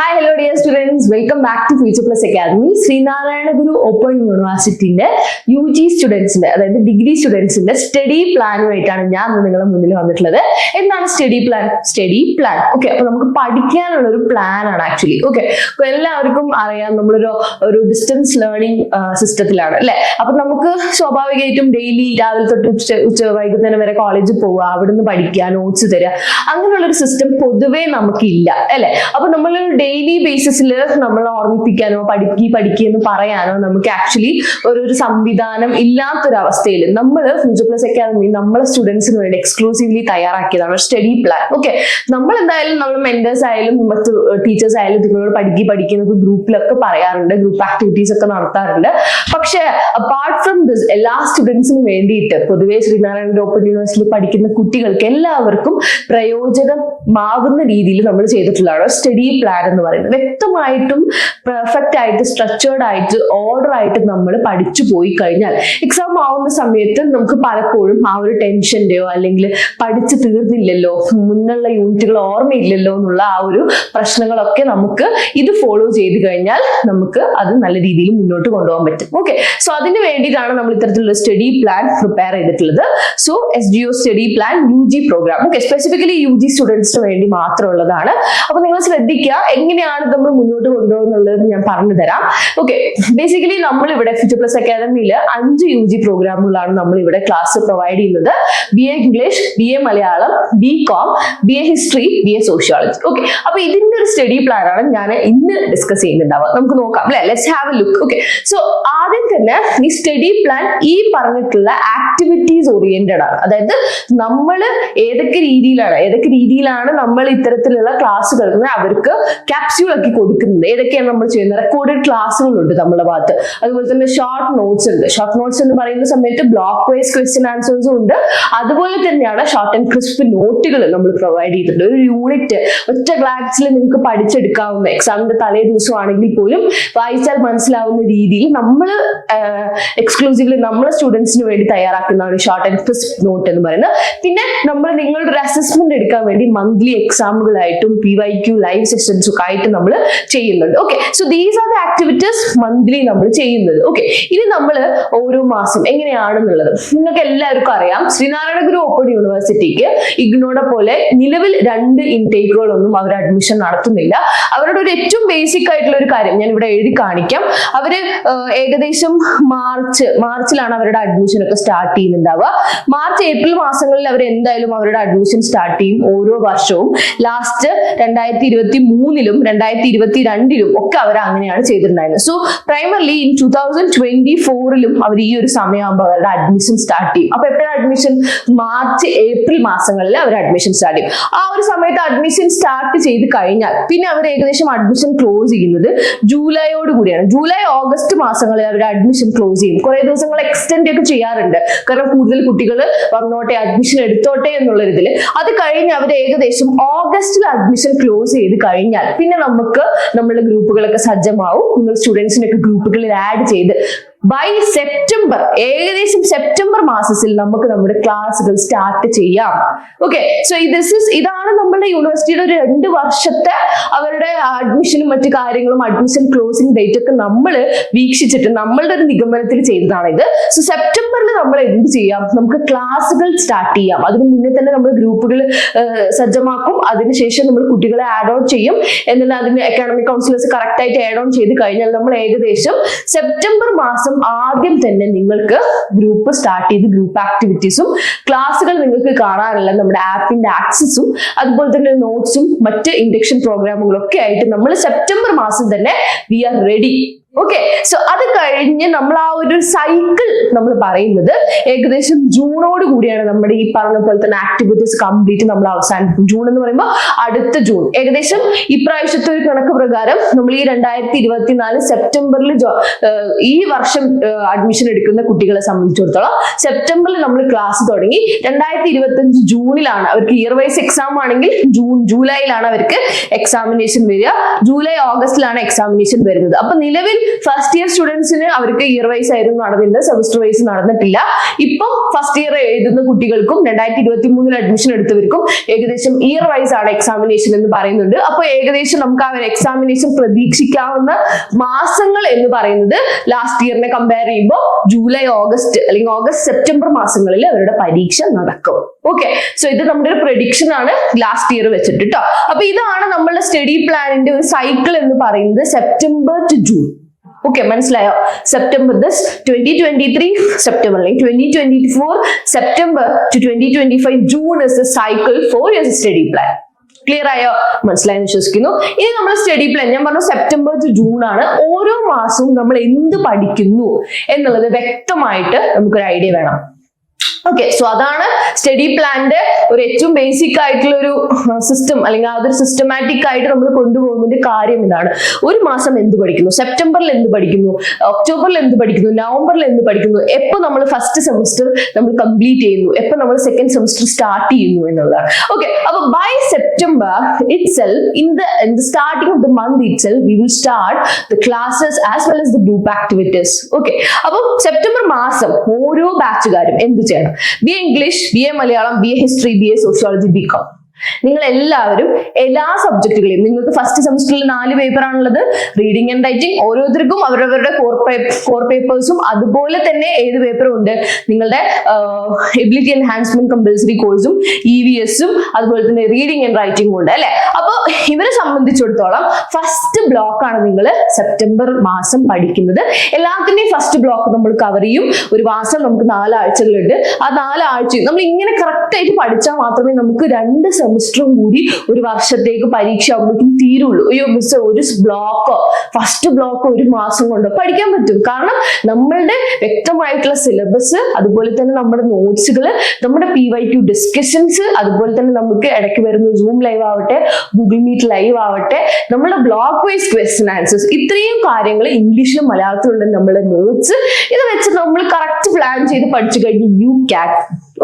Hi hello dear students welcome back to future plus academy Sreenarayana Guru open യൂണിവേഴ്സിറ്റിന്റെ U G സ്റ്റുഡൻസിന്റെ അതായത് degree സ്റ്റുഡൻസിന്റെ study പ്ലാനുമായിട്ടാണ് ഞാൻ നിങ്ങളുടെ മുന്നിൽ വന്നിട്ടുള്ളത്. എന്താണ് study plan study plan okay അപ്പൊ നമുക്ക് പഠിക്കാനുള്ള ഒരു പ്ലാൻ ആണ് ആക്ച്വലി ഓക്കെ എല്ലാവർക്കും അറിയാം നമ്മളൊരു ഒരു ഡിസ്റ്റൻസ് ലേണിംഗ് സിസ്റ്റത്തിലാണ് അല്ലെ? അപ്പൊ നമുക്ക് സ്വാഭാവികമായിട്ടും ഡെയിലി രാവിലെ തൊട്ട് ഉച്ച ഉച്ച വൈകുന്നേരം വരെ കോളേജിൽ പോവുക അവിടുന്ന് പഠിക്കുക നോട്ട്സ് തരിക അങ്ങനെയുള്ള ഒരു സിസ്റ്റം പൊതുവേ നമുക്കില്ല അല്ലെ? അപ്പൊ നമ്മൾ ഡെയിലി ബേസിസിൽ നമ്മൾ ഓർമ്മിപ്പിക്കാനോ പഠിക്കി പഠിക്കുകയെന്ന് പറയാനോ നമുക്ക് ആക്ച്വലി ഒരു ഒരു സംവിധാനം ഇല്ലാത്തൊരവസ്ഥയിൽ നമ്മൾ ഫ്യൂച്ചർ പ്ലസ് അക്കാദമി നമ്മളെ സ്റ്റുഡൻസിന് വേണ്ടി എക്സ്ക്ലൂസീവ്ലി തയ്യാറാക്കിയതാണ് സ്റ്റഡി പ്ലാൻ ഓക്കെ നമ്മൾ എന്തായാലും നമ്മൾ മെന്റേഴ്സ് ആയാലും മറ്റ് ടീച്ചേഴ്സ് ആയാലും നിങ്ങളോട് പഠിക്കി പഠിക്കുന്നത് ഗ്രൂപ്പിലൊക്കെ പറയാറുണ്ട് ഗ്രൂപ്പ് ആക്ടിവിറ്റീസ് ഒക്കെ നടത്താറുണ്ട്. പക്ഷേ അപ്പാർട്ട് ഫ്രം ദിസ് എല്ലാ സ്റ്റുഡൻസിനും വേണ്ടിയിട്ട് പൊതുവെ ശ്രീനാരായണ ഓപ്പൺ യൂണിവേഴ്സിറ്റിയിൽ പഠിക്കുന്ന കുട്ടികൾക്ക് എല്ലാവർക്കും പ്രയോജനമാകുന്ന രീതിയിൽ നമ്മൾ ചെയ്തിട്ടുള്ളതാണ് സ്റ്റഡി പ്ലാൻ എന്ന് പറയുന്നത്. വ്യക്തമായിട്ടും പെർഫെക്റ്റ് ആയിട്ട് സ്ട്രക്ചേർഡ് ആയിട്ട് ഓർഡർ ആയിട്ട് നമ്മൾ പഠിച്ചു പോയി കഴിഞ്ഞാൽ എക്സാം ആവുന്ന സമയത്ത് നമുക്ക് പലപ്പോഴും ആ ഒരു ടെൻഷന്റെയോ അല്ലെങ്കിൽ പഠിച്ചു തീർന്നില്ലല്ലോ മുന്നുള്ള യൂണിറ്റുകൾ ഓർമ്മയില്ലല്ലോ എന്നുള്ള ആ ഒരു പ്രശ്നങ്ങളൊക്കെ നമുക്ക് ഇത് ഫോളോ ചെയ്ത് കഴിഞ്ഞാൽ നമുക്ക് അത് നല്ല രീതിയിൽ മുന്നോട്ട് കൊണ്ടുപോകാൻ പറ്റും. ഓക്കെ സോ അതിന് വേണ്ടിയിട്ടാണ് നമ്മൾ ഇത്തരത്തിലുള്ള സ്റ്റഡി പ്ലാൻ പ്രിപ്പയർ ചെയ്തിട്ടുള്ളത്. So S G O study plan U G program okay specifically U G സ്റ്റുഡൻസിന് വേണ്ടി മാത്രമുള്ളതാണ്. അപ്പൊ നിങ്ങൾ ശ്രദ്ധിക്കുക എങ്ങനെയാണ് നമ്മൾ മുന്നോട്ട് കൊണ്ടുപോകുന്നുള്ളത് ഞാൻ പറഞ്ഞു തരാം. ഓക്കെ ബേസിക്കലി നമ്മൾ ഇവിടെ ഫിഫ്റ്റി പ്ലസ് അക്കാദമിയിൽ അഞ്ച് യു ജി പ്രോഗ്രാമുകളാണ് നമ്മൾ ഇവിടെ ക്ലാസ് പ്രൊവൈഡ് ചെയ്യുന്നത്. B A English B A Malayalam B com B A history B A sociology okay അപ്പൊ ഇതിന്റെ ഒരു സ്റ്റഡി പ്ലാൻ ആണ് ഞാൻ ഇന്ന് ഡിസ്കസ് ചെയ്യുന്നുണ്ടാവുക. നമുക്ക് നോക്കാം അല്ലെ? Let's have a look okay so ആദ്യം തന്നെ ഈ സ്റ്റഡി പ്ലാൻ ഈ പറഞ്ഞിട്ടുള്ള ആക്ടിവിറ്റീസ് ഓറിയന്റഡ് ആണ്. അതായത് നമ്മൾ ഏതൊക്കെ രീതിയിലാണ് ഏതൊക്കെ രീതിയിലാണ് നമ്മൾ ഇത്തരത്തിലുള്ള ക്ലാസ് കേൾക്കുന്നത് അവർക്ക് ക്യാപ്സ്യൂൾ ആക്കി കൊടുക്കുന്നത്. ഏതൊക്കെയാണ് നമ്മൾ ചെയ്യുന്നത്? റെക്കോർഡഡ് ക്ലാസ്സുകളുണ്ട് നമ്മുടെ ഭാഗത്ത്. അതുപോലെ തന്നെ ഷോർട്ട് നോട്ട്സ് ഉണ്ട്. ഷോർട്ട് നോട്ട്സ് എന്ന് പറയുന്ന സമയത്ത് ബ്ലോക്ക് വൈസ് ക്വസ്റ്റ്യൻ ആൻസേഴ്സും ഉണ്ട്. അതുപോലെ തന്നെയാണ് ഷോർട്ട് ആൻഡ് ക്രിസ്പ് നോട്ടുകൾ നമ്മൾ പ്രൊവൈഡ് ചെയ്തിട്ടുണ്ട്. ഒരു യൂണിറ്റ് ഒറ്റ ക്ലാസ്സിൽ നിങ്ങൾക്ക് പഠിച്ചെടുക്കാവുന്ന എക്സാമിന്റെ തലേ ദിവസമാണെങ്കിൽ പോലും വായിച്ചാൽ മനസ്സിലാവുന്ന രീതിയിൽ നമ്മൾ എക്സ്ക്ലൂസീവ്ലി നമ്മളെ സ്റ്റുഡൻസിന് വേണ്ടി തയ്യാറാക്കുന്നതാണ് ഷോർട്ട് ആൻഡ് ക്രിസ്പ് നോട്ട് എന്ന് പറയുന്നത്. പിന്നെ നമ്മൾ നിങ്ങളുടെ ഒരു അസസ്മെന്റ് എടുക്കാൻ വേണ്ടി മന്ത്ലി എക്സാമുകളായിട്ടും പി വൈ ക്യു ലൈവ് സെഷൻസും ഒക്കെ ആയിട്ട് നമ്മൾ ചെയ്യുന്നുണ്ട്. Okay so these are the activities monthly നമ്മൾ ചെയ്യുന്നത്. ഓക്കെ ഇനി നമ്മൾ ഓരോ മാസം എങ്ങനെയാണെന്നുള്ളത് നിങ്ങൾക്ക് എല്ലാവർക്കും അറിയാം. ശ്രീനാരായണ ഗുരു ഓപ്പൺ യൂണിവേഴ്സിറ്റിക്ക് ഇഗ്നോടെ പോലെ നിലവിൽ രണ്ട് ഇൻടേക്കുകളൊന്നും അവർ അഡ്മിഷൻ നടത്തുന്നില്ല. അവരുടെ ഒരു ഏറ്റവും ബേസിക് ആയിട്ടുള്ള ഒരു കാര്യം ഞാൻ ഇവിടെ എഴുതി കാണിക്കാം. അവർ ഏകദേശം മാർച്ച് മാർച്ചിലാണ് അവരുടെ അഡ്മിഷൻ ഒക്കെ സ്റ്റാർട്ട് ചെയ്യുന്നുണ്ടാവുക. മാർച്ച് ഏപ്രിൽ മാസങ്ങളിൽ അവർ എന്തായാലും അവരുടെ അഡ്മിഷൻ സ്റ്റാർട്ട് ചെയ്യും ഓരോ വർഷവും. ലാസ്റ്റ് രണ്ടായിരത്തി ഇരുപത്തി മൂന്നിലും രണ്ടായിരത്തി ഇരുപത്തി രണ്ടിലും ഒക്കെ അവർ അങ്ങനെയാണ് ചെയ്തിട്ടുണ്ടായിരുന്നത്. So primarily in two thousand twenty ഫോറിലും അവർ ഈ ഒരു സമയമാകുമ്പോൾ അവരുടെ അഡ്മിഷൻ സ്റ്റാർട്ട് ചെയ്യും. അപ്പൊ എപ്പോഴാണ് അഡ്മിഷൻ മാർച്ച് ഏപ്രിൽ മാസങ്ങളിൽ അവർ അഡ്മിഷൻ സ്റ്റാർട്ട് ചെയ്യും. ആ ഒരു സമയത്ത് അഡ്മിഷൻ സ്റ്റാർട്ട് ചെയ്ത് കഴിഞ്ഞാൽ പിന്നെ അവർ ഏകദേശം അഡ്മിഷൻ ക്ലോസ് ചെയ്യുന്നത് ജൂലൈയോട് കൂടിയാണ്. ജൂലൈ ഓഗസ്റ്റ് മാസങ്ങളിൽ അവർ അഡ്മിഷൻ ക്ലോസ് ചെയ്യും. കുറെ ദിവസങ്ങൾ എക്സ്റ്റെൻഡ് ഒക്കെ ചെയ്യാറുണ്ട്. കാരണം കൂടുതൽ കുട്ടികൾ വന്നോട്ടെ അഡ്മിഷൻ എടുത്തോട്ടെ എന്നുള്ള ഇതിൽ അത് കഴിഞ്ഞ് അവർ ഏകദേശം ഓഗസ്റ്റിൽ അഡ്മിഷൻ ക്ലോസ് ചെയ്ത് കഴിഞ്ഞാൽ പിന്നെ നമുക്ക് നമ്മളുടെ ഗ്രൂപ്പുകളൊക്കെ സജ്ജമാവും. നിങ്ങൾ സ്റ്റുഡൻസിനൊക്കെ ഗ്രൂപ്പുകളിൽ ആഡ് ചെയ്ത് ബൈ സെപ്റ്റംബർ ഏകദേശം സെപ്റ്റംബർ മാസത്തിൽ നമുക്ക് നമ്മുടെ ക്ലാസ്സുകൾ സ്റ്റാർട്ട് ചെയ്യാം. ഓക്കെ സോ ദിസ് ഇസ് ഇതാണ് നമ്മുടെ യൂണിവേഴ്സിറ്റിയുടെ ഒരു രണ്ട് വർഷത്തെ അവരുടെ അഡ്മിഷനും മറ്റു കാര്യങ്ങളും അഡ്മിഷൻ ക്ലോസിംഗ് ഡേറ്റ് ഒക്കെ നമ്മൾ വീക്ഷിച്ചിട്ട് നമ്മളുടെ ഒരു നിഗമനത്തിൽ ചെയ്തതാണ് ഇത്. സോ സെപ്റ്റംബറിൽ നമ്മൾ എന്ത് ചെയ്യാം? നമുക്ക് ക്ലാസ്സുകൾ സ്റ്റാർട്ട് ചെയ്യാം. അതിന് മുന്നേ തന്നെ നമ്മൾ ഗ്രൂപ്പുകൾ സജ്ജമാക്കും. അതിനുശേഷം നമ്മൾ കുട്ടികളെ ആഡ് ഓൺ ചെയ്യും. എന്നിട്ട് അതിന് അക്കാഡമിക് കൗൺസിലേഴ്സ് കറക്റ്റ് ആയിട്ട് ആഡ് ഓൺ ചെയ്ത് കഴിഞ്ഞാൽ നമ്മൾ ഏകദേശം സെപ്റ്റംബർ മാസം ആദ്യം തന്നെ നിങ്ങൾക്ക് ഗ്രൂപ്പ് സ്റ്റാർട്ട് ചെയ്ത് ഗ്രൂപ്പ് ആക്ടിവിറ്റീസും ക്ലാസ്സുകൾ നിങ്ങൾക്ക് കാണാനുള്ള നമ്മുടെ ആപ്പിന്റെ ആക്സസും അതുപോലെ തന്നെ നോട്ട്സും മറ്റ് ഇൻഡക്ഷൻ പ്രോഗ്രാമുകളൊക്കെ ആയിട്ട് നമ്മൾ സെപ്റ്റംബർ മാസം തന്നെ we are ready okay so അത് കഴിഞ്ഞ് നമ്മൾ ആ ഒരു സൈക്കിൾ നമ്മൾ പറയുന്നത് ഏകദേശം ജൂണോട് കൂടിയാണ് നമ്മുടെ ഈ പറഞ്ഞ പോലെ തന്നെ ആക്ടിവിറ്റീസ് കംപ്ലീറ്റ് നമ്മൾ അവസാനിപ്പിക്കും ജൂൺ എന്ന് പറയുമ്പോൾ അടുത്ത ജൂൺ. ഏകദേശം ഇപ്രാവശ്യത്തെ ഒരു കണക്ക് പ്രകാരം നമ്മൾ ഈ രണ്ടായിരത്തി ഇരുപത്തിനാല് സെപ്റ്റംബറിൽ ഈ വർഷം അഡ്മിഷൻ എടുക്കുന്ന കുട്ടികളെ സംബന്ധിച്ചിടത്തോളം സെപ്റ്റംബറിൽ നമ്മൾ ക്ലാസ് തുടങ്ങി. രണ്ടായിരത്തി ഇരുപത്തി അഞ്ച് ജൂണിലാണ് അവർക്ക് ഇയർ വൈസ് എക്സാം ആണെങ്കിൽ ജൂൺ ജൂലൈയിലാണ് അവർക്ക് എക്സാമിനേഷൻ വരിക. ജൂലൈ ഓഗസ്റ്റിലാണ് എക്സാമിനേഷൻ വരുന്നത്. അപ്പൊ നിലവിൽ ഫസ്റ്റ് ഇയർ സ്റ്റുഡൻസിന് അവർക്ക് ഇയർ വൈസ് ആയിരുന്നു നടന്നിരുന്നത് സെമസ്റ്റർ വൈസ് നടന്നിട്ടില്ല. ഇപ്പം ഫസ്റ്റ് ഇയർ എഴുതുന്ന കുട്ടികൾക്കും രണ്ടായിരത്തി ഇരുപത്തി മൂന്നിൽ അഡ്മിഷൻ എടുത്തവർക്കും ഏകദേശം ഇയർ വൈസ് ആണ് എക്സാമിനേഷൻ എന്ന് പറയുന്നുണ്ട്. അപ്പോൾ ഏകദേശം നമുക്ക് ആ ഒരു എക്സാമിനേഷൻ പ്രതീക്ഷിക്കാവുന്ന മാസങ്ങൾ എന്ന് പറയുന്നത് ലാസ്റ്റ് ഇയറിനെ കമ്പയർ ചെയ്യുമ്പോൾ ജൂലൈ ഓഗസ്റ്റ് അല്ലെങ്കിൽ ഓഗസ്റ്റ് സെപ്റ്റംബർ മാസങ്ങളിൽ അവരുടെ പരീക്ഷ നടക്കും. ഓക്കെ സോ ഇത് നമ്മുടെ ഒരു പ്രഡിക്ഷൻ ആണ് ലാസ്റ്റ് ഇയർ വെച്ചിട്ട് കേട്ടോ അപ്പൊ ഇതാണ് നമ്മളുടെ സ്റ്റഡി പ്ലാനിന്റെ ഒരു സൈക്കിൾ എന്ന് പറയുന്നത് സെപ്റ്റംബർ ടു ജൂൺ. ഓക്കെ മനസ്സിലായോ? September this twenty twenty three September അല്ലെങ്കിൽ twenty twenty four September to twenty twenty five June is the cycle for your study plan clear ആയോ? മനസ്സിലായെന്ന് വിശ്വസിക്കുന്നു. ഇനി നമ്മൾ സ്റ്റഡി പ്ലാൻ ഞാൻ പറഞ്ഞു സെപ്റ്റംബർ ടു ജൂൺ ആണ് ഓരോ മാസവും നമ്മൾ എന്ത് പഠിക്കുന്നു എന്നുള്ളത് വ്യക്തമായിട്ട് നമുക്കൊരു ഐഡിയ വേണം. ഓക്കെ സോ അതാണ് സ്റ്റഡി പ്ലാന്റെ ഒരു ഏറ്റവും ബേസിക് ആയിട്ടുള്ള ഒരു സിസ്റ്റം അല്ലെങ്കിൽ അതൊരു സിസ്റ്റമാറ്റിക് ആയിട്ട് നമ്മൾ കൊണ്ടുപോകുന്നതിന്റെ കാര്യം ഇതാണ്. ഒരു മാസം എന്ത് പഠിക്കുന്നു? സെപ്റ്റംബറിൽ എന്ത് പഠിക്കുന്നു? ഒക്ടോബറിൽ എന്ത് പഠിക്കുന്നു? നവംബറിൽ എന്ത് പഠിക്കുന്നു? എപ്പോ നമ്മൾ ഫസ്റ്റ് സെമിസ്റ്റർ നമ്മൾ കംപ്ലീറ്റ് ചെയ്യുന്നു? എപ്പോ നമ്മൾ സെക്കൻഡ് സെമിസ്റ്റർ സ്റ്റാർട്ട് ചെയ്യുന്നു എന്നുള്ളതാണ്. ഓക്കെ അപ്പൊ by September itself in the in the starting of the month itself we will start the classes as well as the group activities okay അപ്പം September മാസം ഓരോ ബാച്ചുകാരും എന്ത് ചെയ്യണം? B A English B A Malayalam B A history B A sociology B com നിങ്ങൾ എല്ലാവരും എല്ലാ സബ്ജക്റ്റുകളെയും നിങ്ങൾക്ക് ഫസ്റ്റ് സെമിസ്റ്ററിൽ നാല് പേപ്പർ ആണുള്ളത്. റീഡിംഗ് ആൻഡ് റൈറ്റിംഗ് ഓരോരുത്തർക്കും അവരവരുടെ കോർ കോർ പേപ്പേഴ്സും അതുപോലെ തന്നെ ഏത് പേപ്പറും ഉണ്ട്. നിങ്ങളുടെ എബിലിറ്റി എൻഹാൻസ്മെന്റ് കമ്പൽസറി കോഴ്സും ഇ വി എസും അതുപോലെ തന്നെ റീഡിംഗ് ആൻഡ് റൈറ്റിംഗും ഉണ്ട് അല്ലെ? ഇവരെ സംബന്ധിച്ചിടത്തോളം ഫസ്റ്റ് ബ്ലോക്ക് ആണ് നിങ്ങൾ സെപ്റ്റംബർ മാസം പഠിക്കുന്നത്. എല്ലാത്തിന്റെയും ഫസ്റ്റ് ബ്ലോക്ക് നമ്മൾ കവർ ചെയ്യും. ഒരു മാസം നമുക്ക് നാലാഴ്ചകളുണ്ട്. ആ നാലാഴ്ചയും നമ്മൾ ഇങ്ങനെ കറക്റ്റ് ആയിട്ട് പഠിച്ചാൽ മാത്രമേ നമുക്ക് രണ്ട് സെമിസ്റ്ററും കൂടി ഒരു വർഷത്തേക്ക് പരീക്ഷ ആകുമ്പോഴേക്കും തീരുള്ളൂ. അയ്യോ മിസ് ഒരു ബ്ലോക്കോ ഫസ്റ്റ് ബ്ലോക്കോ ഒരു മാസം കൊണ്ടോ? പഠിക്കാൻ പറ്റും. കാരണം നമ്മളുടെ വ്യക്തമായിട്ടുള്ള സിലബസ് അതുപോലെ തന്നെ നമ്മുടെ നോട്ട്സുകൾ നമ്മുടെ പി വൈ ക്യു ഡിസ്കഷൻസ് അതുപോലെ തന്നെ നമുക്ക് ഇടയ്ക്ക് വരുന്ന സൂം ലൈവ് ആവട്ടെ ഗൂഗിൾ മീറ്റ് ലൈവ് ആവട്ടെ. നമ്മുടെ ബ്ലോക്ക് വൈസ് ക്വസ്റ്റൻ ആൻസേഴ്സ് ഇത്രയും കാര്യങ്ങൾ ഇംഗ്ലീഷിലും മലയാളത്തിലുള്ള നമ്മുടെ നോട്ട്സ് ഇത് വെച്ച് നമ്മൾ കറക്റ്റ് പ്ലാൻ ചെയ്ത് പഠിച്ചു കഴിഞ്ഞ് യു ക്യാൻ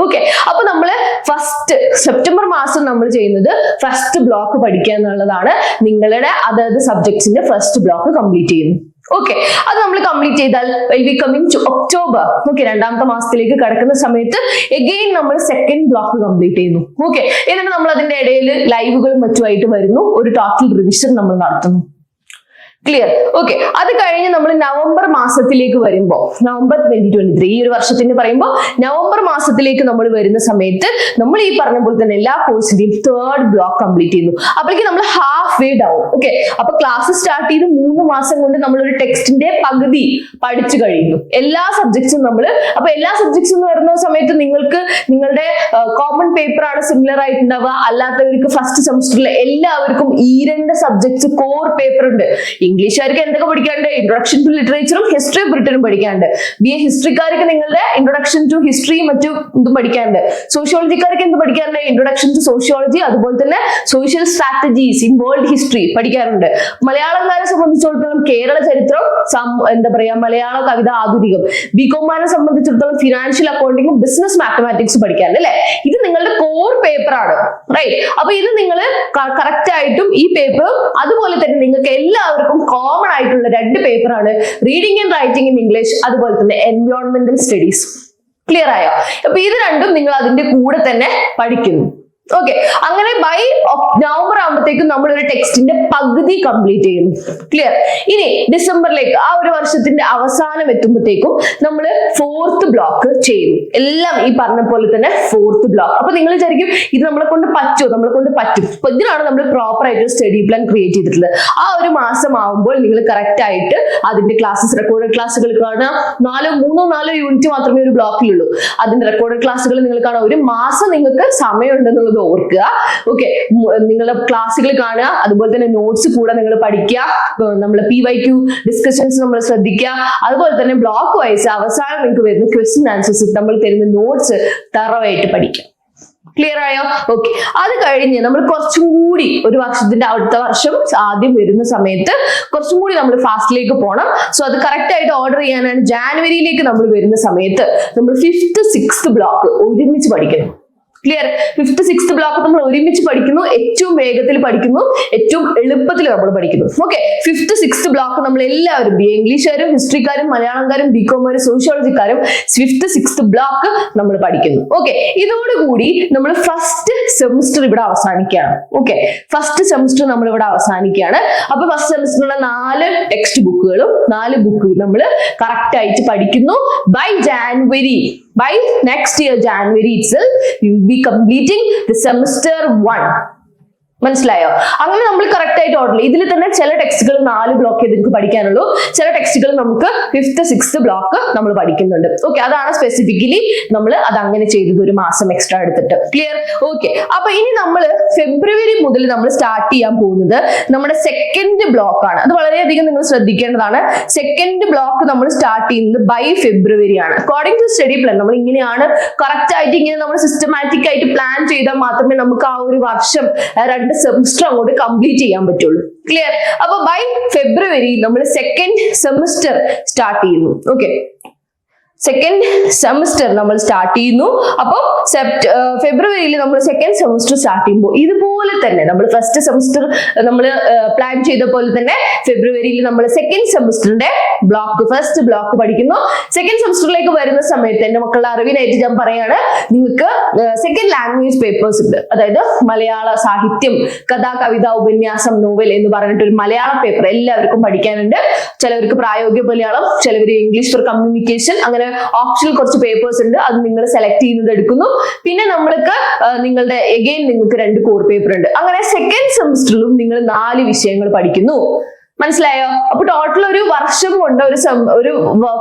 ഓക്കെ അപ്പൊ നമ്മൾ ഫസ്റ്റ് സെപ്റ്റംബർ മാസം നമ്മൾ ചെയ്യുന്നത് ഫസ്റ്റ് ബ്ലോക്ക് പഠിക്കുക എന്നുള്ളതാണ്. നിങ്ങളുടെ അതായത് സബ്ജക്ട്സിന്റെ ഫസ്റ്റ് ബ്ലോക്ക് കംപ്ലീറ്റ് ചെയ്യുന്നു. ഓക്കെ അത് നമ്മൾ കംപ്ലീറ്റ് ചെയ്താൽ we coming to October okay രണ്ടാമത്തെ മാസത്തിലേക്ക് കടക്കുന്ന സമയത്ത് എഗെയിൻ നമ്മൾ സെക്കൻഡ് ബ്ലോക്ക് കംപ്ലീറ്റ് ചെയ്യുന്നു. ഓക്കെ എന്നിട്ട് നമ്മൾ അതിന്റെ ഇടയിൽ ലൈവുകളും മറ്റുമായിട്ട് വരുന്നു. ഒരു ടോട്ടൽ റിവിഷൻ നമ്മൾ നടത്തുന്നു. ക്ലിയർ ഓക്കെ അത് കഴിഞ്ഞ് നമ്മൾ നവംബർ മാസത്തിലേക്ക് വരുമ്പോൾ നവംബർ ട്വന്റി ട്വന്റി ത്രീ ഈ ഒരു വർഷത്തിന് പറയുമ്പോൾ നവംബർ മാസത്തിലേക്ക് നമ്മൾ വരുന്ന സമയത്ത് നമ്മൾ ഈ പറഞ്ഞ പോലെ തന്നെ എല്ലാ കോഴ്സിന്റെയും തേർഡ് ബ്ലോക്ക് കംപ്ലീറ്റ് ചെയ്യുന്നു. അപ്പോഴേക്ക് നമ്മൾ ഹാഫ് വേ ഡൗൺ ഓക്കെ അപ്പൊ ക്ലാസ് സ്റ്റാർട്ട് ചെയ്ത് മൂന്ന് മാസം കൊണ്ട് നമ്മൾ ഒരു ടെക്സ്റ്റിന്റെ പകുതി പഠിച്ചു കഴിയുന്നു എല്ലാ സബ്ജക്ട്സും നമ്മൾ അപ്പൊ എല്ലാ സബ്ജക്ട്സും എന്ന് വരുന്ന സമയത്ത് നിങ്ങൾക്ക് നിങ്ങളുടെ കോമൺ പേപ്പർ ആണ് സിമിലർ ആയിട്ടുണ്ടാവുക. അല്ലാത്തവർക്ക് ഫസ്റ്റ് സെമിസ്റ്ററിൽ എല്ലാവർക്കും ഈ രണ്ട് സബ്ജക്ട്സ് കോർ പേപ്പർ ഉണ്ട്. ഇംഗ്ലീഷുകാർക്ക് എന്തൊക്കെ പഠിക്കാണ്ട് ഇൻട്രൊഡക്ഷൻ ടു ലിറ്ററേച്ചറും ഹിസ്റ്ററി ഓഫ് ബ്രിട്ടനും പഠിക്കാണ്ട് ബി എ ഹിസ്റ്ററിക്കാർക്ക് നിങ്ങളുടെ ഇൻട്രൊഡക്ഷൻ ടു ഹിസ്റ്ററി മറ്റു ഇതും പഠിക്കാണ്ട് സോഷ്യോളജിക്കാർക്ക് എന്ത് പഠിക്കാറുണ്ട് ഇൻട്രൊഡക്ഷൻ ടു സോഷ്യോളജി അതുപോലെ തന്നെ social strategies in world history പഠിക്കാറുണ്ട്. മലയാളക്കാരെ സംബന്ധിച്ചിടത്തോളം കേരള ചരിത്രം എന്താ പറയാ മലയാള കവിത ആധുനികം. ബികോമാരെ സംബന്ധിച്ചിടത്തോളം ഫിനാൻഷ്യൽ അക്കൗണ്ടിങ്ങും ബിസിനസ് മാത്തമാറ്റിക്സും പഠിക്കാറുണ്ട് അല്ലെ? ഇത് നിങ്ങളുടെ കോർ പേപ്പർ ആണ് റൈറ്റ് അപ്പൊ ഇത് നിങ്ങൾ കറക്റ്റ് ആയിട്ടും ഈ പേപ്പർ അതുപോലെ തന്നെ നിങ്ങൾക്ക് എല്ലാവർക്കും കോമൺ ആയിട്ടുള്ള രണ്ട് പേപ്പറാണ് reading and writing in English അതുപോലെ തന്നെ എൻവയോൺമെന്റൽ സ്റ്റഡീസ് ക്ലിയർ ആയോ? അപ്പൊ ഇത് രണ്ടും നിങ്ങൾ അതിന്റെ കൂടെ തന്നെ പഠിക്കുന്നു. ഓക്കെ അങ്ങനെ ബൈ നവംബർ ആകുമ്പോഴത്തേക്കും നമ്മൾ ഒരു ടെക്സ്റ്റിന്റെ പകുതി കംപ്ലീറ്റ് ചെയ്യും. ക്ലിയർ ഇനി ഡിസംബറിലേക്ക് ആ ഒരു വർഷത്തിന്റെ അവസാനം എത്തുമ്പോഴത്തേക്കും നമ്മൾ ഫോർത്ത് ബ്ലോക്ക് ചെയ്യും. എല്ലാം ഈ പറഞ്ഞ പോലെ തന്നെ ഫോർത്ത് ബ്ലോക്ക് അപ്പൊ നിങ്ങൾ വിചാരിക്കും ഇത് നമ്മളെ കൊണ്ട് പറ്റുമോ നമ്മളെ കൊണ്ട് പറ്റും. അപ്പൊ ഇതിനാണ് നമ്മൾ പ്രോപ്പർ ആയിട്ട് സ്റ്റഡി പ്ലാൻ ക്രിയേറ്റ് ചെയ്തിട്ടുള്ളത്. ആ ഒരു മാസം ആവുമ്പോൾ നിങ്ങൾ കറക്റ്റ് ആയിട്ട് അതിന്റെ ക്ലാസ്സസ് റെക്കോർഡ് ക്ലാസ്സുകൾ കാണുക. നാലോ മൂന്നോ നാലോ യൂണിറ്റ് മാത്രമേ ഒരു ബ്ലോക്കിലുള്ളൂ അതിന്റെ റെക്കോർഡ് ക്ലാസ്സുകൾ നിങ്ങൾ കാണാം ഒരു മാസം നിങ്ങൾക്ക് സമയമുണ്ടെന്നുള്ളത് ഓർക്കുക. ഓക്കെ നിങ്ങളുടെ ക്ലാസ്സുകൾ കാണുക. അതുപോലെ തന്നെ നോട്ട്സ് കൂടെ നിങ്ങൾ പഠിക്കുക. നമ്മൾ പി വൈ ക്യു ഡിസ്കഷൻസ് നമ്മൾ ശ്രദ്ധിക്കുക. അതുപോലെ തന്നെ ബ്ലോക്ക് വൈസ് അവസാനം നിങ്ങൾക്ക് വരുന്ന ക്വസ്റ്റ്യൻ ആൻസേഴ്സ് നമ്മൾ തരുന്ന നോട്ട്സ് തറവായിട്ട് പഠിക്കുക. ക്ലിയർ ആയോ? ഓക്കെ അത് കഴിഞ്ഞ് നമ്മൾ കുറച്ചും കൂടി ഒരു വർഷത്തിന്റെ അടുത്ത വർഷം ആദ്യം വരുന്ന സമയത്ത് കുറച്ചും കൂടി നമ്മൾ ഫാസ്റ്റിലേക്ക് പോകണം സോ അത് കറക്റ്റ് ആയിട്ട് ഓർഡർ ചെയ്യാനാണ് ജാനുവരിയിലേക്ക് നമ്മൾ വരുന്ന സമയത്ത് നമ്മൾ ഫിഫ്ത്ത് സിക്സ്ത് ബ്ലോക്ക് ഒരുമിച്ച് പഠിക്കണം. ക്ലിയർ ഫിഫ്ത്ത് സിക്സ്ത് ബ്ലോക്ക് നമ്മൾ ഒരുമിച്ച് പഠിക്കുന്നു. ഏറ്റവും വേഗത്തിൽ പഠിക്കുന്നു. ഏറ്റവും എളുപ്പത്തിൽ നമ്മൾ പഠിക്കുന്നു. ഓക്കെ ഫിഫ്ത്ത് സിക്സ്ത് ബ്ലോക്ക് നമ്മൾ എല്ലാവരും ബി ഇംഗ്ലീഷുകാരും ഹിസ്റ്ററിക്കാരും മലയാളംകാരും ബി കോമാരും സോഷ്യോളജിക്കാരും ഫിഫ്ത്ത് സിക്സ്ത് ബ്ലോക്ക് നമ്മൾ പഠിക്കുന്നു. ഓക്കെ ഇതോടുകൂടി നമ്മൾ ഫസ്റ്റ് സെമിസ്റ്റർ ഇവിടെ അവസാനിക്കുകയാണ്. ഓക്കെ ഫസ്റ്റ് സെമിസ്റ്റർ നമ്മൾ ഇവിടെ അവസാനിക്കുകയാണ്. അപ്പൊ ഫസ്റ്റ് സെമിസ്റ്ററിലെ നാല് ടെക്സ്റ്റ് ബുക്കുകളും നാല് ബുക്ക് നമ്മൾ കറക്റ്റ് ആയിട്ട് പഠിക്കുന്നു. By January by next year January itself you will be completing the semester one മനസ്സിലായോ? അങ്ങനെ നമ്മൾ കറക്റ്റ് ആയിട്ട് ഓർഡർ ഇതിൽ തന്നെ ചില ടെക്സ്റ്റുകൾ നാല് ബ്ലോക്ക് ചെയ്ത് നിങ്ങൾക്ക് പഠിക്കാനുള്ളൂ. ചില ടെക്സ്റ്റുകൾ നമുക്ക് ഫിഫ്ത്ത് സിക്സ്ത് ബ്ലോക്ക് നമ്മൾ പഠിക്കുന്നുണ്ട്. ഓക്കെ അതാണ് സ്പെസിഫിക്കലി നമ്മൾ അത് അങ്ങനെ ചെയ്തത് ഒരു മാസം എക്സ്ട്രാ എടുത്തിട്ട്. ക്ലിയർ ഓക്കെ അപ്പൊ ഇനി നമ്മൾ ഫെബ്രുവരി മുതൽ നമ്മൾ സ്റ്റാർട്ട് ചെയ്യാൻ പോകുന്നത് നമ്മുടെ സെക്കൻഡ് ബ്ലോക്ക് ആണ്. അത് വളരെയധികം നിങ്ങൾ ശ്രദ്ധിക്കേണ്ടതാണ്. സെക്കൻഡ് ബ്ലോക്ക് നമ്മൾ സ്റ്റാർട്ട് ചെയ്യുന്നത് ബൈ ഫെബ്രുവരി ആണ് അക്കോർഡിംഗ് ടു സ്റ്റഡി പ്ലാൻ നമ്മൾ ഇങ്ങനെയാണ് കറക്റ്റ് ആയിട്ട് ഇങ്ങനെ നമ്മൾ സിസ്റ്റമാറ്റിക് ആയിട്ട് പ്ലാൻ ചെയ്താൽ മാത്രമേ നമുക്ക് ആ ഒരു വർഷം രണ്ട് സെമിസ്റ്റർ അങ്ങോട്ട് കംപ്ലീറ്റ് ചെയ്യാൻ പറ്റുള്ളൂ. ക്ലിയർ അപ്പൊ ബൈ ഫെബ്രുവരി നമ്മൾ സെക്കൻഡ് സെമിസ്റ്റർ സ്റ്റാർട്ട് ചെയ്യുന്നു. ഓക്കെ സെക്കൻഡ് സെമസ്റ്റർ നമ്മൾ സ്റ്റാർട്ട് ചെയ്യുന്നു. അപ്പോൾ സെപ്റ്റ് ഫെബ്രുവരിയിൽ നമ്മൾ സെക്കൻഡ് സെമസ്റ്റർ സ്റ്റാർട്ട് ചെയ്യുമ്പോൾ ഇതുപോലെ തന്നെ നമ്മൾ ഫസ്റ്റ് സെമസ്റ്റർ നമ്മൾ പ്ലാൻ ചെയ്ത പോലെ തന്നെ ഫെബ്രുവരിയിൽ നമ്മൾ സെക്കൻഡ് സെമസ്റ്ററിന്റെ ബ്ലോക്ക് ഫസ്റ്റ് ബ്ലോക്ക് പഠിക്കുന്നു. സെക്കൻഡ് സെമസ്റ്ററിലേക്ക് വരുന്ന സമയത്ത് എന്റെ മക്കളുടെ അറിവിനായിട്ട് ഞാൻ പറയാണ് നിങ്ങൾക്ക് സെക്കൻഡ് ലാംഗ്വേജ് പേപ്പേഴ്സ് ഉണ്ട്. അതായത് മലയാള സാഹിത്യം കഥ കവിത ഉപന്യാസം നോവൽ എന്ന് പറഞ്ഞിട്ട് ഒരു മലയാള പേപ്പർ എല്ലാവർക്കും പഠിക്കാനുണ്ട്. ചിലവർക്ക് പ്രായോഗിക മലയാളം ചിലവർ ഇംഗ്ലീഷ് ഫോർ കമ്മ്യൂണിക്കേഷൻ അങ്ങനെ ഓപ്ഷണൽ കുറച്ച് പേപ്പേഴ്സ് ഉണ്ട്. അത് നിങ്ങൾ സെലക്ട് ചെയ്യുന്നത് എടുക്കുന്നു. പിന്നെ നമ്മൾക്ക് നിങ്ങളുടെ എഗെയിൻ നിങ്ങൾക്ക് രണ്ട് കോർ പേപ്പർ ഉണ്ട്. അങ്ങനെ സെക്കൻഡ് സെമിസ്റ്ററിലും നിങ്ങൾ നാല് വിഷയങ്ങൾ പഠിക്കുന്നു. മനസ്സിലായോ? അപ്പൊ ടോട്ടൽ ഒരു വർഷം കൊണ്ട് ഒരു ഒരു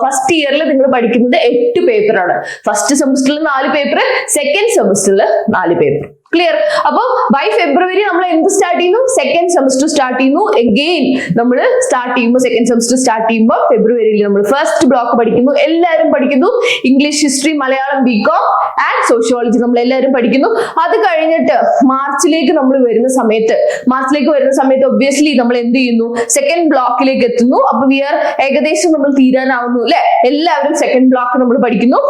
ഫസ്റ്റ് ഇയറിൽ നിങ്ങൾ പഠിക്കുന്നത് എട്ട് പേപ്പറാണ് ഫസ്റ്റ് സെമിസ്റ്ററിൽ നാല് പേപ്പർ സെക്കൻഡ് സെമിസ്റ്ററിൽ നാല് പേപ്പർ ക്ലിയർ അപ്പൊ ബൈ ഫെബ്രുവരി നമ്മൾ എന്ത് സ്റ്റാർട്ട് ചെയ്യുന്നു? സെക്കൻഡ് സെമസ്റ്റർ സ്റ്റാർട്ട് ചെയ്യുന്നു. എഗെയിൻ നമ്മൾ സ്റ്റാർട്ട് ചെയ്യുമ്പോൾ സെക്കൻഡ് സെമസ്റ്റർ സ്റ്റാർട്ട് ചെയ്യുമ്പോൾ ഫെബ്രുവരിയിൽ നമ്മൾ ഫസ്റ്റ് ബ്ലോക്ക് പഠിക്കുന്നു. എല്ലാവരും പഠിക്കുന്നു. English history Malayalam B com and sociology നമ്മൾ എല്ലാവരും പഠിക്കുന്നു. അത് കഴിഞ്ഞിട്ട് മാർച്ചിലേക്ക് നമ്മൾ വരുന്ന സമയത്ത് മാർച്ചിലേക്ക് വരുന്ന സമയത്ത് ഒബ്വിയസ്ലി നമ്മൾ എന്ത് ചെയ്യുന്നു? സെക്കൻഡ് ബ്ലോക്കിലേക്ക് എത്തുന്നു. അപ്പൊ വി ആർ ഏകദേശം നമ്മൾ തീരാനാവുന്നു അല്ലെ? എല്ലാവരും സെക്കൻഡ് ബ്ലോക്ക് നമ്മൾ പഠിക്കുന്നു.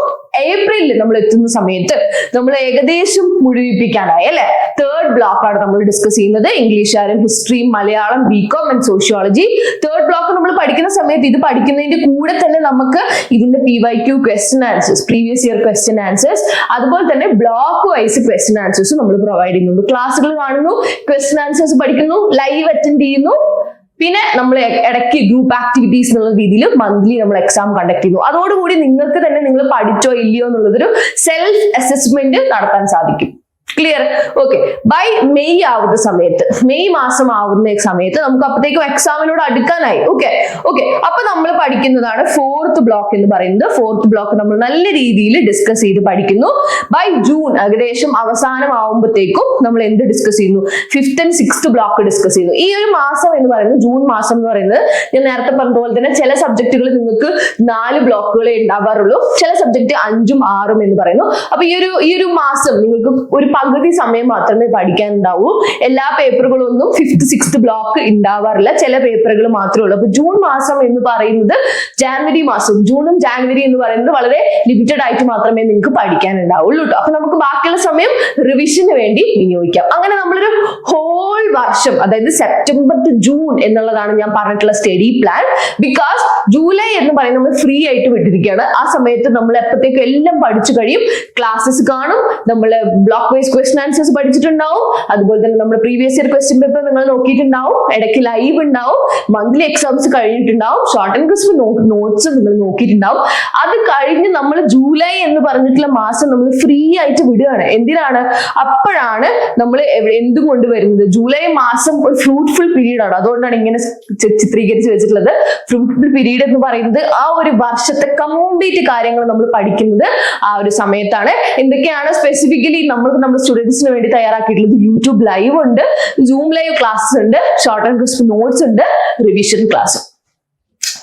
ഏപ്രിലിൽ നമ്മൾ എത്തുന്ന സമയത്ത് നമ്മൾ ഏകദേശം മുഴുവിപ്പിക്കാനായി അല്ലെ? തേർഡ് ബ്ലോക്ക് ആണ് നമ്മൾ ഡിസ്കസ് ചെയ്യുന്നത്. ഇംഗ്ലീഷുകാരും ഹിസ്റ്ററിയും Malayalam B com and sociology third block നമ്മൾ പഠിക്കുന്ന സമയത്ത് ഇത് പഠിക്കുന്നതിന്റെ കൂടെ തന്നെ നമുക്ക് ഇതിന്റെ P Y Q question answers previous year question answers അതുപോലെ തന്നെ ബ്ലോക്ക് വൈസ് ക്വസ്റ്റൻ ആൻസേഴ്സ് നമ്മൾ പ്രൊവൈഡ് ചെയ്യുന്നുണ്ട്. ക്ലാസ്സുകൾ കാണുന്നു ക്വസ്റ്റൻ ആൻസേഴ്സ് പഠിക്കുന്നു ലൈവ് അറ്റൻഡ് ചെയ്യുന്നു. പിന്നെ നമ്മൾ ഇടയ്ക്ക് ഗ്രൂപ്പ് ആക്ടിവിറ്റീസ് എന്നുള്ള രീതിയിൽ മന്ത്ലി നമ്മൾ എക്സാം കണ്ടക്ട് ചെയ്യുന്നു. അതോടുകൂടി നിങ്ങൾക്ക് തന്നെ നിങ്ങൾ പഠിച്ചോ ഇല്ലയോ എന്നുള്ളതൊരു സെൽഫ് അസസ്മെന്റ് നടത്താൻ സാധിക്കും. ക്ലിയർ ഓക്കെ ബൈ മെയ് ആവുന്ന സമയത്ത് മെയ് മാസം ആവുന്ന സമയത്ത് നമുക്ക് അപ്പോഴത്തേക്കും എക്സാമിനോട് അടുക്കാനായി. ഓക്കെ ഓക്കെ അപ്പൊ നമ്മൾ പഠിക്കുന്നതാണ് ഫോർത്ത് ബ്ലോക്ക് എന്ന് പറയുന്നത്. ഫോർത്ത് ബ്ലോക്ക് നമ്മൾ നല്ല രീതിയിൽ ഡിസ്കസ് ചെയ്ത് പഠിക്കുന്നു. ബൈ ജൂൺ ഏകദേശം അവസാനം ആവുമ്പോഴത്തേക്കും നമ്മൾ എന്ത് ഡിസ്കസ് ചെയ്യുന്നു? Fifth and sixth block discuss ചെയ്യുന്നു. ഈ ഒരു മാസം എന്ന് പറയുന്നത് ജൂൺ മാസം എന്ന് പറയുന്നത് ഞാൻ നേരത്തെ പറഞ്ഞ പോലെ തന്നെ ചില സബ്ജക്റ്റുകൾ നിങ്ങൾക്ക് നാല് ബ്ലോക്കുകളെ ഉണ്ടാവാറുള്ളൂ. ചില സബ്ജക്റ്റ് അഞ്ചും ആറും എന്ന് പറയുന്നു. അപ്പൊ ഈ ഒരു ഈ ഒരു മാസം നിങ്ങൾക്ക് ഒരു പകുതി സമയം മാത്രമേ പഠിക്കാൻ ഉണ്ടാവൂ എല്ലാ പേപ്പറുകളും ഒന്നും ഫിഫ്ത് സിക്സ്ത് ബ്ലോക്ക് ഉണ്ടാവാറില്ല ചില പേപ്പറുകൾ മാത്രമേ ഉള്ളൂ. അപ്പൊ ജൂൺ മാസം എന്ന് പറയുന്നത് ജാനുവരി മാസം. ജൂണും ജാനുവരി എന്ന് പറയുന്നത് വളരെ ലിമിറ്റഡ് ആയിട്ട് മാത്രമേ നിങ്ങൾക്ക് പഠിക്കാൻ ഉണ്ടാവുള്ളൂ കേട്ടോ അപ്പൊ നമുക്ക് ബാക്കിയുള്ള സമയം റിവിഷന് വേണ്ടി വിനിയോഗിക്കാം. അങ്ങനെ നമ്മളൊരു ഹോൾ വർഷം അതായത് സെപ്റ്റംബർ ടു ജൂൺ എന്നുള്ളതാണ് ഞാൻ പറഞ്ഞിട്ടുള്ള സ്റ്റഡി പ്ലാൻ ബിക്കോസ് ജൂലൈ എന്ന് പറയുന്നത് നമ്മൾ ഫ്രീ ആയിട്ട് വിട്ടിരിക്കുകയാണ്. ആ സമയത്ത് നമ്മൾ എപ്പോഴത്തേക്കും എല്ലാം പഠിച്ചു കഴിയും. ക്ലാസ്സസ് കാണും. നമ്മൾ ബ്ലോക്ക് വൈസ് ക്വസ്റ്റൻ ആൻസേഴ്സ് പഠിച്ചിട്ടുണ്ടാവും. അതുപോലെ തന്നെ നമ്മൾ പ്രീവിയസ് ഇയർ ക്വസ്റ്റ്യൻ പേപ്പർ നിങ്ങൾ നോക്കിയിട്ടുണ്ടാവും. ഇടയ്ക്ക് ലൈവ് ഉണ്ടാവും. മന്ത്ലി എക്സാംസ് കഴിഞ്ഞിട്ടുണ്ടാവും. ഷോർട്ട് ആൻഡ് ക്രിസ്പ് നോട്ട്സ് നിങ്ങൾ നോക്കിയിട്ടുണ്ടാവും. അത് കഴിഞ്ഞ് നമ്മൾ ജൂലൈ എന്ന് പറഞ്ഞിട്ടുള്ള മാസം നമ്മൾ ഫ്രീ ആയിട്ട് വിടുകയാണ്. എന്തിനാണ്? അപ്പോഴാണ് നമ്മൾ എന്തും കൊണ്ടുവരുന്നത്. ജൂലൈ മാസം ഒരു ഫ്രൂട്ട്ഫുൾ പീരീഡ് ആണ്. അതുകൊണ്ടാണ് ഇങ്ങനെ ചിത്രീകരിച്ച് വെച്ചിട്ടുള്ളത്. ഫ്രൂട്ട്ഫുൾ പീരീഡ് എന്ന് പറയുന്നത് ആ ഒരു വർഷത്തെ കംപ്ലീറ്റ് കാര്യങ്ങൾ നമ്മൾ പഠിക്കുന്നത് ആ ഒരു സമയത്താണ്. എന്തൊക്കെയാണ് സ്പെസിഫിക്കലി നമ്മൾക്ക് നമ്മുടെ സ്റ്റുഡൻസിന് വേണ്ടി തയ്യാറാക്കിയിട്ടുള്ളത് യൂട്യൂബ് ലൈവ് ഉണ്ട് സൂം ലൈവ് ക്ലാസ് ഉണ്ട് ഷോർട്ട് ആൻഡ് ക്രിസ്പ് നോട്ട്സ് ഉണ്ട് റിവിഷൻ ക്ലാസ്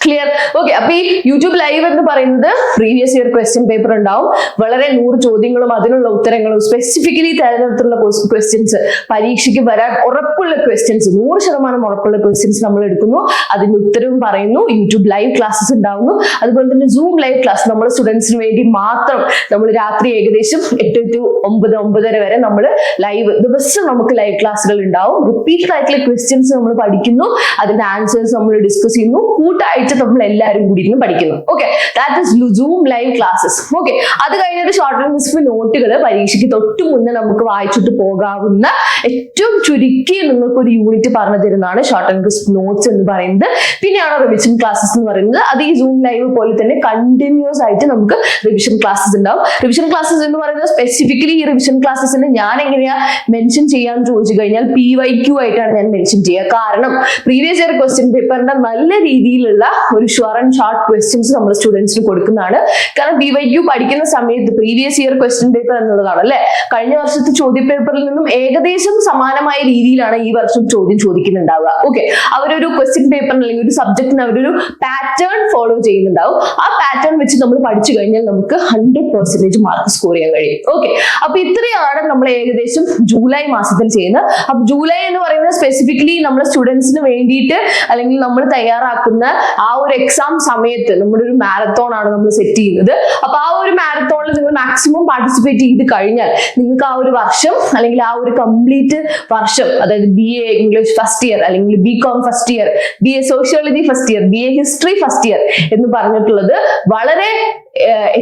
ക്ലിയർ ഓക്കെ അപ്പൊ ഈ യൂട്യൂബ് ലൈവ് എന്ന് പറയുന്നത് പ്രീവിയസ് ഇയർ ക്വസ്റ്റ്യൻ പേപ്പർ ഉണ്ടാവും. വളരെ നൂറ് ചോദ്യങ്ങളും അതിനുള്ള ഉത്തരങ്ങളും സ്പെസിഫിക്കലി തിരഞ്ഞെടുത്തുള്ള ക്വസ്റ്റ്യൻസ് പരീക്ഷയ്ക്ക് വരാൻ ഉറപ്പുള്ള ക്വസ്റ്റ്യൻസ് നൂറ് ശതമാനം ഉറപ്പുള്ള ക്വസ്റ്റ്യൻസ് നമ്മൾ എടുക്കുന്നു. അതിന്റെ ഉത്തരവും പറയുന്നു. യൂട്യൂബ് ലൈവ് ക്ലാസ്സസ് ഉണ്ടാവുന്നു. അതുപോലെ തന്നെ സൂം ലൈവ് ക്ലാസ് നമ്മൾ സ്റ്റുഡൻസിന് വേണ്ടി മാത്രം നമ്മൾ രാത്രി ഏകദേശം എട്ട് ടു ഒമ്പത് ഒമ്പതര വരെ നമ്മൾ ലൈവ് ദിവസം നമുക്ക് ലൈവ് ക്ലാസ്സുകൾ ഉണ്ടാവും. റിപ്പീറ്റഡ് ആയിട്ടുള്ള ക്വസ്റ്റ്യൻസ് നമ്മൾ പഠിക്കുന്നു. അതിന്റെ ആൻസേഴ്സ് നമ്മൾ ഡിസ്കസ് ചെയ്യുന്നു. കൂട്ടായിട്ട് നമ്മൾ എല്ലാവരും കൂടി ഇരുന്ന് പഠിക്കുന്നു. Okay that is Zoom live classes okay അത് കഴിഞ്ഞിട്ട് ഷോർട്ട് ആൻഡ് നോട്ടുകൾ പരീക്ഷയ്ക്ക് തൊട്ട് മുന്നേ നമുക്ക് വായിച്ചിട്ട് പോകാവുന്ന ഏറ്റവും ചുരുക്കി നിങ്ങൾക്ക് ഒരു യൂണിറ്റ് പറഞ്ഞു തരുന്നതാണ് ഷോർട്ട് ആൻഡ് ക്രിസ്പ് നോട്ട്സ് എന്ന് പറയുന്നത്. പിന്നെയാണ് റിവിഷൻ ക്ലാസ്സസ് എന്ന് പറയുന്നത്. അത് ഈ സൂം ലൈവ് പോലെ തന്നെ കണ്ടിന്യൂസ് ആയിട്ട് നമുക്ക് റിവിഷൻ ക്ലാസ്സസ് ഉണ്ടാവും. റിവിഷൻ ക്ലാസ്സസ് എന്ന് പറയുന്നത് സ്പെസിഫിക്കലി ഈ റിവിഷൻ ക്ലാസ്സസിന് ഞാൻ എങ്ങനെയാ മെൻഷൻ ചെയ്യാൻ ചോദിച്ചു കഴിഞ്ഞാൽ പി വൈ ക്യൂ ആയിട്ടാണ് ഞാൻ മെൻഷൻ ചെയ്യുക. കാരണം പ്രീവിയസ് ഇയർ ക്വസ്റ്റ്യൻ പേപ്പറിന്റെ നല്ല രീതിയിലുള്ള ഒരു ഷുവർ ആൻഡ് ഷോർട്ട് ക്വസ്റ്റ്യൻസ് നമ്മൾ സ്റ്റുഡൻസിന് കൊടുക്കുന്നതാണ്. കാരണം പി വൈ ക്യൂ പഠിക്കുന്ന സമയത്ത് പ്രീവിയസ് ഇയർ ക്വസ്റ്റ്യൻ പേപ്പർ എന്നുള്ളതാണ് അല്ലെ? കഴിഞ്ഞ വർഷത്തെ ചോദ്യ പേപ്പറിൽ നിന്നും ഏകദേശം സമാനമായ രീതിയിലാണ് ഈ വർഷം ചോദ്യം ചോദിക്കുന്നുണ്ടാവുക. ഓക്കെ അവരൊരു ക്വസ്റ്റ്യൻ പേപ്പറിന് അല്ലെങ്കിൽ ഒരു സബ്ജക്റ്റിന് അവരൊരു പാറ്റേൺ ഫോളോ ചെയ്യുന്നുണ്ടാവും. ആ പാറ്റേൺ വെച്ച് നമ്മൾ പഠിച്ചു കഴിഞ്ഞാൽ നമുക്ക് ഹൺഡ്രഡ് പെർസെന്റേജ് മാർക്ക് സ്കോർ ചെയ്യാൻ കഴിയും. ഓക്കെ അപ്പൊ ഇത്രയാണ് നമ്മൾ ഏകദേശം ജൂലൈ മാസത്തിൽ ചെയ്യുന്നത് അപ്പൊ ജൂലൈ എന്ന് പറയുന്നത് സ്പെസിഫിക്കലി നമ്മുടെ സ്റ്റുഡൻസിന് വേണ്ടിയിട്ട് അല്ലെങ്കിൽ നമ്മൾ തയ്യാറാക്കുന്ന ആ ഒരു എക്സാം സമയത്ത് നമ്മുടെ ഒരു മാരത്തോൺ ആണ് നമ്മൾ സെറ്റ് ചെയ്യുന്നത്. അപ്പൊ ആ ഒരു മാരത്തോണിൽ നിങ്ങൾ മാക്സിമം പാർട്ടിസിപ്പേറ്റ് ചെയ്ത് കഴിഞ്ഞാൽ നിങ്ങൾക്ക് ആ ഒരു വർഷം അല്ലെങ്കിൽ ആ ഒരു കംപ്ലീറ്റ് വർഷം അതായത് B A English first year അല്ലെങ്കിൽ B com first year B A sociology first year B A history first year എന്ന് പറഞ്ഞിട്ടുള്ളത് വളരെ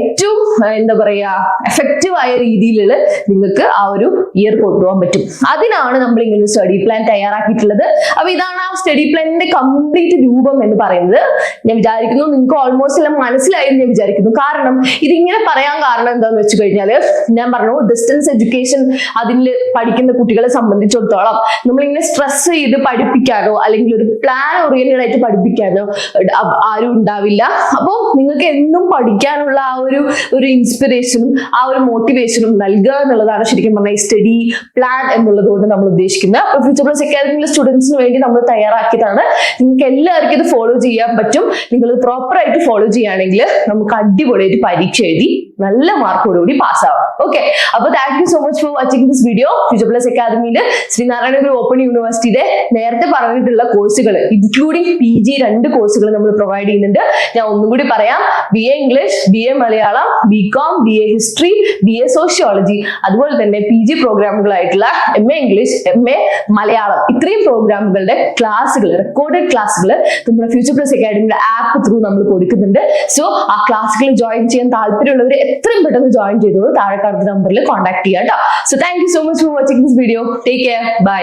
ഏറ്റവും എന്താ പറയാ എഫക്റ്റീവ് ആയ രീതിയിലുള്ള നിങ്ങൾക്ക് ആ ഒരു ഇയർ കൊണ്ടുപോകാൻ പറ്റും. അതിനാണ് നമ്മൾ ഇങ്ങനെ സ്റ്റഡി പ്ലാൻ തയ്യാറാക്കിയിട്ടുള്ളത്. അപ്പൊ ഇതാണ് ആ സ്റ്റഡി പ്ലാനിന്റെ കംപ്ലീറ്റ് രൂപം എന്ന് പറയുന്നത്. ഞാൻ വിചാരിക്കുന്നു നിങ്ങൾക്ക് ഓൾമോസ്റ്റ് എല്ലാം മനസ്സിലായി ഞാൻ വിചാരിക്കുന്നു. കാരണം ഇതിങ്ങനെ പറയാൻ കാരണം എന്താന്ന് വെച്ച് കഴിഞ്ഞാൽ ഞാൻ പറഞ്ഞു ഡിസ്റ്റൻസ് എഡ്യൂക്കേഷൻ അതിൽ പഠിക്കുന്ന കുട്ടികളെ സംബന്ധിച്ചിടത്തോളം നമ്മളിങ്ങനെ സ്ട്രെസ് ചെയ്ത് പഠിപ്പിക്കാനോ അല്ലെങ്കിൽ ഒരു പ്ലാൻ ഓറിയന്റഡ് ആയിട്ട് പഠിപ്പിക്കാനോ ആരും ഉണ്ടാവില്ല. അപ്പോൾ നിങ്ങൾക്ക് എന്നും പഠിക്കാനുള്ള ആ ഒരു ഒരു ഇൻസ്പിറേഷനും ആ ഒരു മോട്ടിവേഷനും നൽകുക എന്നുള്ളതാണ് ശരിക്കും പറഞ്ഞാൽ സ്റ്റഡി പ്ലാൻ എന്നുള്ളത് കൊണ്ട് നമ്മൾ ഉദ്ദേശിക്കുന്നത്. അപ്പൊ ഫ്യൂച്ചർ പ്ലസ് അക്കാദമിയിലെ സ്റ്റുഡൻസിന് വേണ്ടി നമ്മൾ തയ്യാറാക്കിയതാണ്. നിങ്ങൾക്ക് എല്ലാവർക്കും ഇത് ഫോളോ ചെയ്യാൻ പറ്റും. നിങ്ങൾ പ്രോപ്പറായിട്ട് ഫോളോ ചെയ്യുകയാണെങ്കിൽ നമുക്ക് അടിപൊളിയായിട്ട് പരീക്ഷ എഴുതി നല്ല മാർക്കോടുകൂടി പാസ്സാവാം. ഓക്കെ അപ്പൊ thank you so much for watching this video future plus അക്കാദമിയിൽ ശ്രീനാരായണ ഗുരു ഓപ്പൺ യൂണിവേഴ്സിറ്റിയുടെ നേരത്തെ പറഞ്ഞിട്ടുള്ള കോഴ്സുകൾ ഇൻക്ലൂഡിംഗ് പി ജി രണ്ട് കോഴ്സുകൾ നമ്മൾ പ്രൊവൈഡ് ചെയ്യുന്നുണ്ട്. ഞാൻ ഒന്നും കൂടി പറയാം. B A English B A Malayalam B com B A history B A sociology അതുപോലെ തന്നെ P G പ്രോഗ്രാമുകളായിട്ടുള്ള M A English M A Malayalam ഇത്രയും പ്രോഗ്രാമുകളുടെ ക്ലാസ്സുകൾ റെക്കോർഡഡ് ക്ലാസ്സുകൾ നമ്മുടെ ഫ്യൂച്ചർ പ്ലസ് അക്കാദമിയുടെ ആപ്പ് ത്രൂ നമ്മൾ കൊടുക്കുന്നുണ്ട്. സോ ആ ക്ലാസ്സുകൾ ജോയിൻ ചെയ്യാൻ താല്പര്യമുള്ളവർ എത്രയും പെട്ടെന്ന് ജോയിൻ ചെയ്തോളൂ. താഴെ കാണുന്ന നമ്പറിൽ കോൺടാക്ട് ചെയ്യാം കേട്ടോ so thank you so much for watching this video take care bye